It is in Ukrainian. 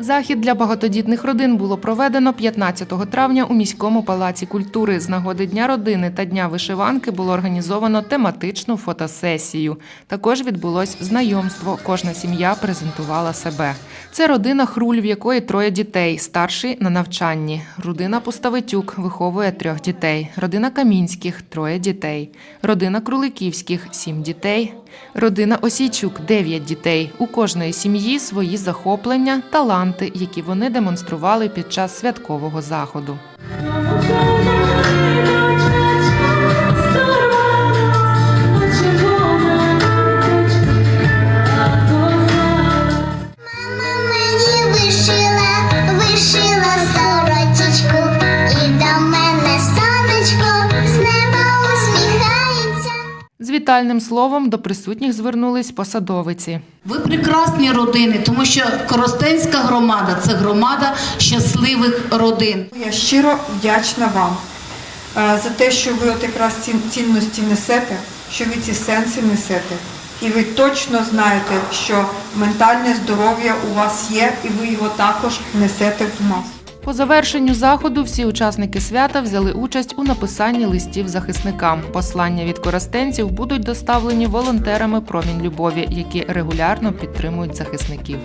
Захід для багатодітних родин було проведено 15 травня у міському палаці культури. З нагоди Дня родини та Дня вишиванки було організовано тематичну фотосесію. Також відбулось знайомство. Кожна сім'я презентувала себе. Це родина Хруль, в якої троє дітей. Старший на навчанні. Родина Пуставитюк виховує трьох дітей. Родина Камінських троє дітей. Родина Круликівських сім дітей. Родина Осійчук дев'ять дітей. У кожної сім'ї свої захоплення, таланти, які вони демонстрували під час святкового заходу. Вітальним словом до присутніх звернулись посадовиці. Ви прекрасні родини, тому що Коростенська громада це громада щасливих родин. Я щиро вдячна вам е, за те, що ви от якраз ці цінності несете, що ви ці сенси несете. І ви точно знаєте, що ментальне здоров'я у вас є, і ви його також несете в масу. По завершенню заходу всі учасники свята взяли участь у написанні листів захисникам. Послання від коростенців будуть доставлені волонтерами промінь любові, які регулярно підтримують захисників.